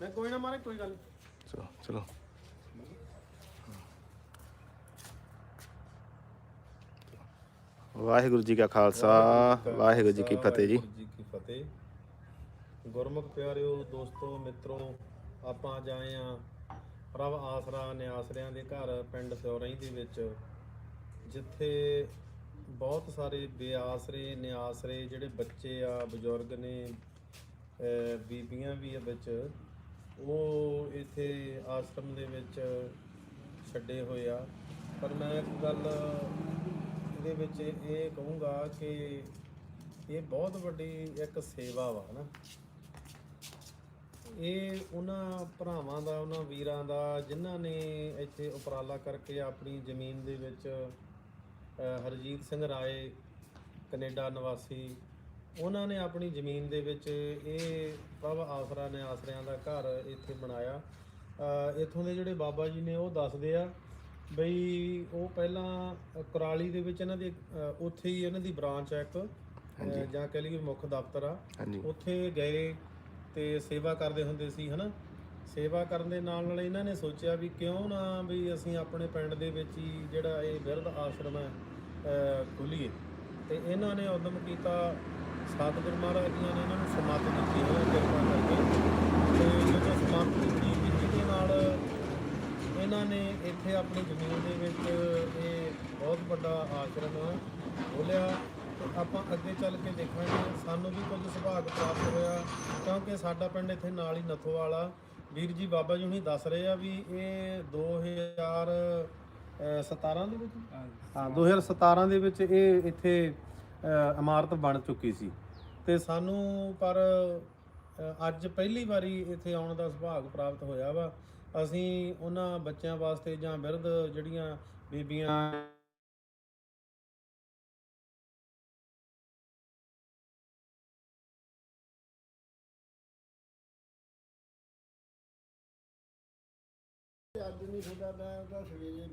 ਮੈਂ ਕੋਈ ਨਾ ਮਾਰੇ ਕੋਈ ਗੱਲ। ਚਲੋ ਚਲੋ। ਵਾਹਿਗੁਰੂ ਜੀ ਕਾ ਖਾਲਸਾ ਵਾਹਿਗੁਰੂ ਜੀ ਕੀ ਫਤਿਹ ਜੀ। ਵਾਹਿਗੁਰੂ ਜੀ ਕੀ ਫਤਿਹ। ਗੁਰਮੁਖ ਪਿਆਰਿਓ ਦੋਸਤੋ ਮਿੱਤਰੋ ਆਪਾਂ ਅੱਜ ਆਏ ਆ ਪ੍ਰਭ ਆਸਰਾ ਨਿਆਸਰਿਆਂ ਦੇ ਘਰ ਪਿੰਡ ਸਿਉਰਈ ਦੇ ਵਿੱਚ ਜਿੱਥੇ ਬਹੁਤ ਸਾਰੇ ਬੇਆਸਰੇ ਨਿਆਸਰੇ ਜਿਹੜੇ ਬੱਚੇ ਆ ਬਜ਼ੁਰਗ ਨੇ ਅਹ ਬੀਬੀਆਂ ਵੀ ਆ ਵਿੱਚ ਉਹ ਇੱਥੇ ਆਸ਼ਰਮ ਦੇ ਵਿੱਚ ਛੱਡੇ ਹੋਏ ਆ। ਪਰ ਮੈਂ ਇੱਕ ਗੱਲ ਇਹਦੇ ਵਿੱਚ ਇਹ ਕਹੂੰਗਾ ਕਿ ਇਹ ਬਹੁਤ ਵੱਡੀ ਇੱਕ ਸੇਵਾ ਵਾ ਨਾ। ਇਹ ਉਹਨਾਂ ਭਰਾਵਾਂ ਦਾ, ਉਹਨਾਂ ਵੀਰਾਂ ਦਾ, ਜਿਨ੍ਹਾਂ ਨੇ ਇੱਥੇ ਉਪਰਾਲਾ ਕਰਕੇ ਆਪਣੀ ਜ਼ਮੀਨ ਦੇ ਵਿੱਚ ਹਰਜੀਤ ਸਿੰਘ ਰਾਏ, ਕੈਨੇਡਾ ਨਿਵਾਸੀ ਉਹਨਾਂ ਨੇ ਆਪਣੀ ਜ਼ਮੀਨ ਦੇ ਵਿੱਚ ਇਹ ਪ੍ਰਭ ਆਸਰਾ ਨੇ ਆਸਰਿਆਂ ਦਾ ਘਰ ਇੱਥੇ ਬਣਾਇਆ। ਇੱਥੋਂ ਦੇ ਜਿਹੜੇ ਬਾਬਾ ਜੀ ਨੇ ਉਹ ਦੱਸਦੇ ਆ ਬਈ ਉਹ ਪਹਿਲਾਂ ਕੁਰਾਲੀ ਦੇ ਵਿੱਚ ਇਹਨਾਂ ਦੇ ਉੱਥੇ ਹੀ ਇਹਨਾਂ ਦੀ ਬ੍ਰਾਂਚ ਆ ਇੱਕ ਜਾਂ ਕਹਿ ਲਈਏ ਮੁੱਖ ਦਫ਼ਤਰ ਆ। ਉੱਥੇ ਗਏ ਤੇ ਸੇਵਾ ਕਰਦੇ ਹੁੰਦੇ ਸੀ ਹਨਾ? ਸੇਵਾ ਕਰਨ ਦੇ ਨਾਲ ਨਾਲ ਇਹਨਾਂ ਨੇ ਸੋਚਿਆ ਵੀ ਕਿਉਂ ਨਾ ਵੀ ਅਸੀਂ ਆਪਣੇ ਪਿੰਡ ਦੇ ਵਿੱਚ ਹੀ ਜਿਹੜਾ ਇਹ ਬਿਰਧ ਆਸ਼ਰਮ ਹੈ ਖੋਲੀਏ। ਤੇ ਇਹਨਾਂ ਨੇ ਉਦਮ ਕੀਤਾ ਸਤਿਗੁਰ ਮਹਾਰਾਜ ਜੀਆਂ ਨੇ ਇਹਨਾਂ ਨੂੰ ਸਮੱਤ ਦਿੱਤੀ ਹੈ ਕਿਰਪਾ ਕਰਕੇ। ਤੇ ਜਦੋਂ ਸਮੱਤ ਦਿੱਤੀ ਜਿਹਦੇ ਨਾਲ ਇਹਨਾਂ ਨੇ ਇੱਥੇ ਆਪਣੀ ਜ਼ਮੀਨ ਦੇ ਵਿੱਚ ਇਹ ਬਹੁਤ ਵੱਡਾ ਆਸ਼ਰਮ ਖੋਲਿਆ ਆਪਾਂ ਅੱਗੇ ਚੱਲ ਕੇ ਦੇਖਾਂਗੇ ਸਾਨੂੰ ਵੀ ਕੁਝ ਸੁਭਾਗ ਪ੍ਰਾਪਤ ਹੋਇਆ ਕਿਉਂਕਿ ਸਾਡਾ ਪਿੰਡ ਇੱਥੇ ਨਾਲ ਹੀ ਨਥੋਵਾਲ। ਵੀਰ ਜੀ ਬਾਬਾ ਜੀ ਹੁਣੀ ਦੱਸ ਰਹੇ ਆ ਵੀ ਇਹ 2017 ਦੇ ਵਿੱਚ? ਹਾਂ 2017 ਦੇ ਵਿੱਚ ਇਹ ਇੱਥੇ ਇਮਾਰਤ ਬਣ ਚੁੱਕੀ ਸੀ। ਤੇ ਸਾਨੂੰ ਪਰ ਅੱਜ ਪਹਿਲੀ ਵਾਰੀ ਇੱਥੇ ਆਉਣ ਦਾ ਸੁਭਾਗ ਪ੍ਰਾਪਤ ਹੋਇਆ ਵਾ। ਅਸੀਂ ਉਹਨਾਂ ਬੱਚਿਆਂ ਵਾਸਤੇ ਜਾਂ ਬਿਰਧ ਜਿਹੜੀਆਂ ਬੀਬੀਆਂ ਅੱਜ ਨਹੀਂ ਤੁਹਾਡਾ ਮੈਂ ਤਾਂ ਸਵੇਰੇ